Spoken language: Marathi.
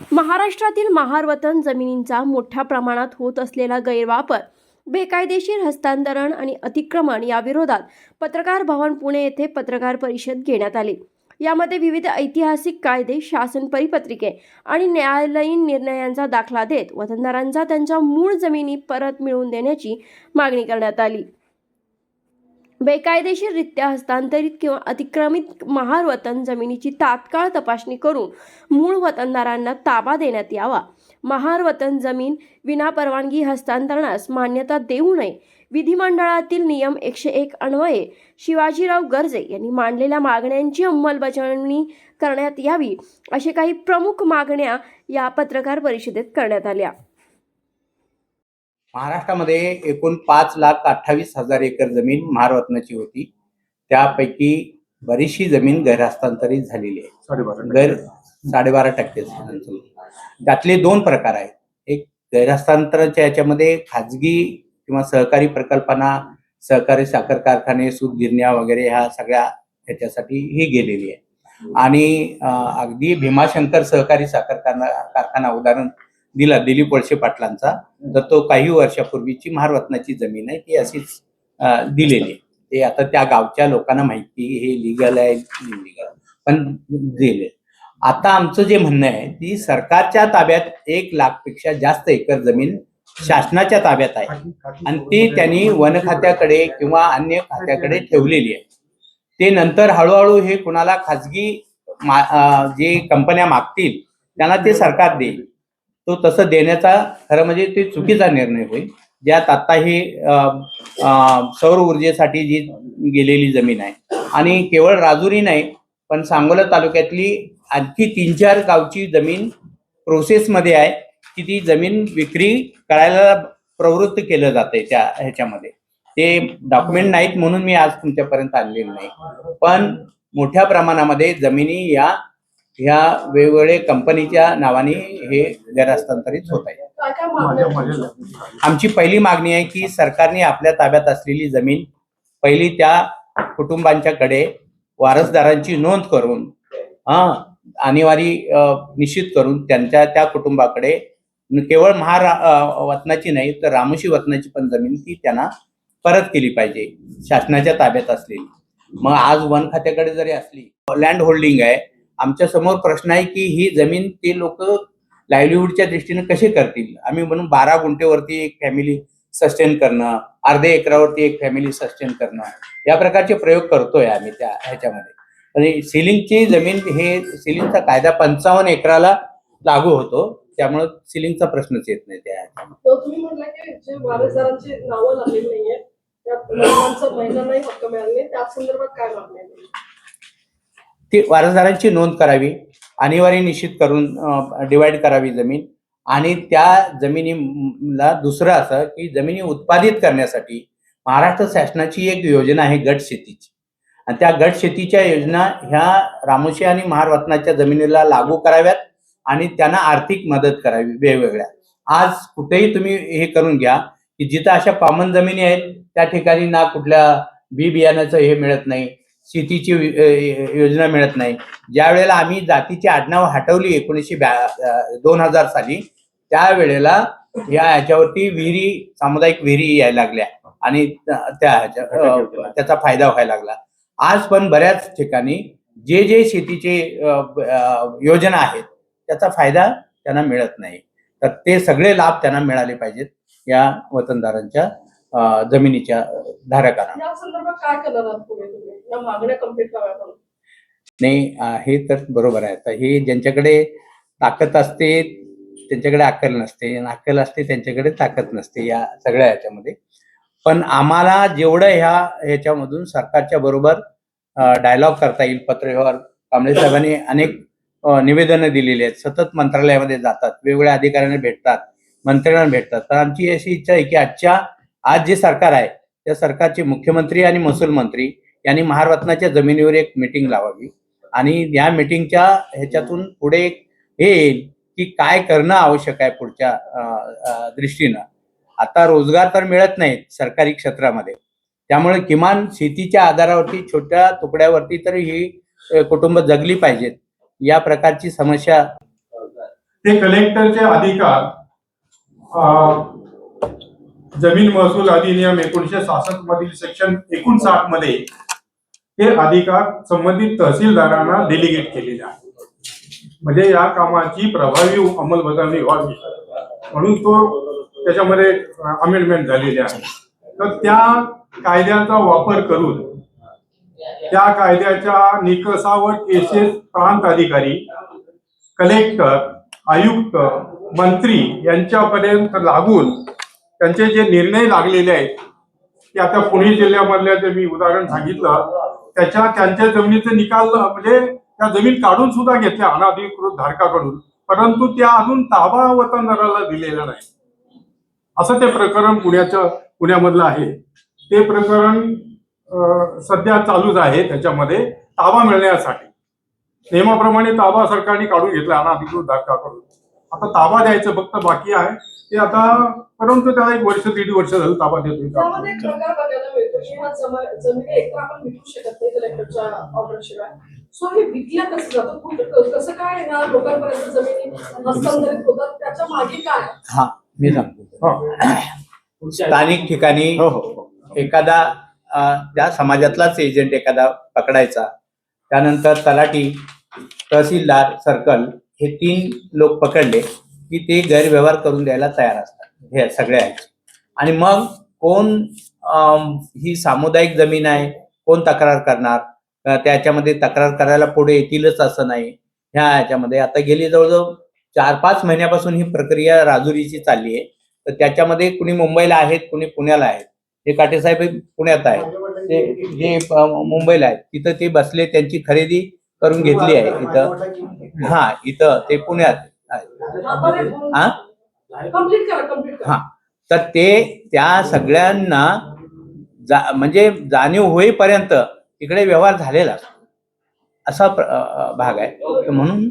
महाराष्ट्रातील महारवतन जमिनींचा मोठ्या प्रमाणात होत असलेला गैरवापर बेकायदेशीर हस्तांतरण आणि अतिक्रमण या विरोधात पत्रकार भवन पुणे येथे पत्रकार परिषद घेण्यात आली. यामध्ये विविध ऐतिहासिक कायदे शासन परिपत्रिके आणि न्यायालयीन निर्णयांचा दाखला देत वतनदारांचा त्यांच्या मूळ जमिनी परत मिळवून देण्याची मागणी करण्यात आली. बेकायदेशीररित्या हस्तांतरित किंवा अतिक्रमित महार वतन जमिनीची तात्काळ तपासणी करून मूळ वतनदारांना ताबा देण्यात यावा. महार वतन जमीन विनापरवानगी हस्तांतरणास मान्यता देऊ नये. विधिमंडळातील नियम एकशे एक अन्वये. शिवाजीराव गर्जे यांनी मांडलेल्या मागण्यांची अंमलबजावणी करण्यात यावी असे काही प्रमुख मागण्या या पत्रकार परिषदेत करण्यात आल्या. महाराष्ट्रामध्ये एकूण पाच लाख अठ्ठावीस हजार एकर जमीन महारत्नाची होती. त्यापैकी बरीचशी जमीन गैर हस्तांतरित झालेली आहे. साडेबारा गैर साडेबारा टक्के त्यातले दोन प्रकार आहेत. एक गैरहस्तांतराच्या याच्यामध्ये खाजगी किंवा सहकारी प्रकल्पांना सहकारी साखर कारखाने सूत गिरण्या वगैरे ह्या सगळ्या ह्याच्यासाठी ही गेलेली आहे. आणि अगदी भीमाशंकर सहकारी साखर कारखाना उदाहरण दिला दिलीप वळसे पाटलांचा तर तो काही वर्षापूर्वीची महारत्नाची जमीन आहे ती अशीच दिलेली आहे. ते आता त्या गावच्या लोकांना माहिती हे लिगल आहे इनलिगल पण दिले आता आमचं जे म्हणणं आहे ती सरकारच्या ताब्यात एक लाखपेक्षा जास्त एकर जमीन शासनाच्या ताब्यात आहे. आणि ती त्यांनी वन खात्याकडे किंवा अन्य खात्याकडे ठेवलेली आहे. ते नंतर हळूहळू हे कुणाला खाजगी जे कंपन्या मागतील त्यांना ते सरकार देईल. तो तसं देण्याचा खरं म्हणजे ते चुकीचा निर्णय होईल. ज्यात आता ही सौर ऊर्जेसाठी जी गेलेली जमीन आहे. आणि केवळ राजुरी नाही पण सांगोला तालुक्यातली आणखी तीन चार गावची जमीन प्रोसेसमध्ये आहे की ती जमीन विक्री करायला प्रवृत्त केलं जाते त्या ह्याच्यामध्ये. ते डॉक्युमेंट नाहीत म्हणून मी आज तुमच्यापर्यंत आणलेलं नाही. पण मोठ्या प्रमाणामध्ये जमिनी या ह्या वेगवेगळे कंपनीच्या नावाने हे गैरहस्तांतरित होत आहे. आमची पहिली मागणी आहे की सरकारने आपल्या ताब्यात असलेली जमीन पहिली त्या कुटुंबांच्याकडे वारसदारांची नोंद करून हा आणीवारी अ, निश्चित करून त्यांच्या त्या कुटुंबाकडे केवळ महार वतनाची नाही तर रामोशी वतनाची पण जमीन ती त्यांना परत केली पाहिजे शासनाच्या ताब्यात असलेली. मग आज वन खात्याकडे जरी असली लँड होल्डिंग आहे आमच्यासमोर प्रश्न आहे की ही जमीन ते लोक लाईव्हलीहूडच्या दृष्टीने कसे करतील? आम्ही म्हणून बारा गुंठेवरती एक फॅमिली सस्टेन करणं अर्धे एकरावरती एक फॅमिली सस्टेन करणं या प्रकारचे प्रयोग करतोय आम्ही त्या ह्याच्यामध्ये. आणि सिलिंगची जमीन हे सिलिंगचा कायदा पंचावन्न एकराला लागू होतो. त्यामुळे सिलिंगचा प्रश्नच येत नाही त्या ह्याच्यामध्ये. तो तुम्ही म्हटलं की जे वारसदारांची नावं लागलेली नाहीये त्या महिलांचा महिलांनाही हक्क मिळाले नाही त्या संदर्भात काय मागणी आहे? ती वारसदारांची नोंद करावी. अनिवार्य निश्चित करून डिवाइड करावी जमीन. आणि त्या जमिनीला दुसरं असं की जमिनी उत्पादित करण्यासाठी महाराष्ट्र शासनाची एक योजना आहे गट शेतीची. आणि त्या गट शेतीच्या योजना ह्या रामोशी आणि महारत्नाच्या जमिनीला लागू कराव्यात आणि त्यांना आर्थिक मदत करावी वेगवेगळ्या. आज कुठेही तुम्ही हे करून घ्या की जिथं अशा कॉमन जमिनी आहेत त्या ठिकाणी ना कुठल्या बी बियाण्याचं हे मिळत नाही. शेतीची योजना मिळत नाही. ज्या वेळेला आम्ही जातीची आडनाव हटवली एकोणीसशे दोन हजार साली त्यावेळेला या ह्याच्यावरती विहिरी सामुदायिक विहिरी यायला लागल्या. आणि त्या ह्याच्या त्याचा फायदा व्हायला लागला. आज पण बऱ्याच ठिकाणी जे जे शेतीचे योजना आहेत त्याचा फायदा त्यांना मिळत नाही. तर ते सगळे लाभ त्यांना मिळाले पाहिजेत या वतनदारांच्या जमिनीच्या धारकांना. नाही हे तर बरोबर आहे. आता हे ज्यांच्याकडे ताकद असते त्यांच्याकडे अक्कल नसते. अक्कल असते त्यांच्याकडे ताकद नसते या सगळ्या ह्याच्यामध्ये पण आम्हाला जेवढं ह्या ह्याच्यामधून सरकारच्या बरोबर डायलॉग करता येईल पत्रव्यवहार कांबळे साहेबांनी अनेक निवेदनं दिलेली आहेत. सतत मंत्रालयामध्ये जातात. वेगवेगळ्या अधिकाऱ्यांना भेटतात. मंत्र्यांना भेटतात. तर आमची अशी इच्छा आहे की आजच्या आज जे सरकार आहे त्या सरकारचे मुख्यमंत्री आणि महसूल मंत्री यांनी महारत्नाच्या जमिनीवर एक मिटिंग लावावी. आणि या मिटिंगच्या ह्याच्यातून पुढे एक हे येईल की काय करणं आवश्यक आहे पुढच्या दृष्टीनं. आता रोजगार तर मिळत नाहीत सरकारी क्षेत्रामध्ये. त्यामुळे किमान शेतीच्या आधारावरती छोट्या तुकड्यावरती तरी ही कुटुंब जगली पाहिजेत. या प्रकारची समस्या ते कलेक्टरचे अधिकार जमीन महसूल अधिनियम एकोणीशे सहासष्ट मधील सेक्शन एकोणसाठमध्ये हे अधिकार संबंधित तहसीलदारांना डेलिगेट केलेले आहे. म्हणजे या कामाची प्रभावी अंमलबजावणी व्हावी. म्हणून तो त्याच्यामध्ये अमेंडमेंट झालेली आहे. तर त्या कायद्याचा वापर करून त्या कायद्याच्या निकषावर केसेस प्रांत अधिकारी कलेक्टर आयुक्त मंत्री यांच्यापर्यंत लागून त्यांचे जे निर्णय लागलेले आहेत ते आता पुणे जिल्ह्यामधल्या जे मी उदाहरण सांगितलं त्याच्या त्यांच्या जमिनीचे निकाल म्हणजे त्या जमीन काढून सुद्धा घेतल्या अनाधिकृत धारकाकडून परंतु त्या अजून ताबा वतनदाराला दिलेला नाही असं ते प्रकरण पुण्याचं पुण्यामधलं आहे. ते प्रकरण सध्या चालूच आहे त्याच्यामध्ये ताबा मिळण्यासाठी. नियमाप्रमाणे ताबा सरकारने काढून घेतला अनाधिकृत धारकाकडून. आता ताबा द्यायचं फक्त बाकी आहे. ते आता परंतु त्याला एक वर्ष दीड वर्ष झालं ताबा देतोय. त्यामध्ये एक प्रकार बघायला मिळतो की ह्या जमा- जमिनी एकतर आपण विकू शकत नाही कलेक्टरच्या ऑर्डर शिवाय. सो हे विकल्या कसं जातं? कुठं- कसं काय ह्या लोकांपर्यंत जमिनी हस्तांतरित होतात? त्याच्यामागे काय? हा मी सांगतो. हा. स्थानिक ठिकाणी हो हो एखादा अ, त्या समाजातलाच एजंट एखादा पकडायचा त्यानंतर तलाठी तहसीलदार सर्कल हे तीन लोक पकडले. की ते गैरव्यवहार करून द्यायला तयार असतात हे सगळ्या आहेत आणि मग कोण ही सामुदायिक जमीन आहे कोण तक्रार करणार? त्याच्यामध्ये तक्रार करायला पुढे येतीलच असं नाही. ह्या ह्याच्यामध्ये आता गेली जवळजवळ चार पाच महिन्यापासून ही प्रक्रिया राजुरीची चालली आहे. तर त्याच्यामध्ये कुणी मुंबईला आहेत कुणी पुण्याला आहेत. हे काटेसाहेब पुण्यात आहेत. ते जे मुंबईला आहेत. तिथं ते बसले त्यांची खरेदी करून घेतली आहे. इथं हा इथं ते पुण्यात हा? हा. तर ते त्या सगळ्यांना जा म्हणजे जाणीव होईपर्यंत इकडे व्यवहार झालेला. असा भाग आहे. म्हणून.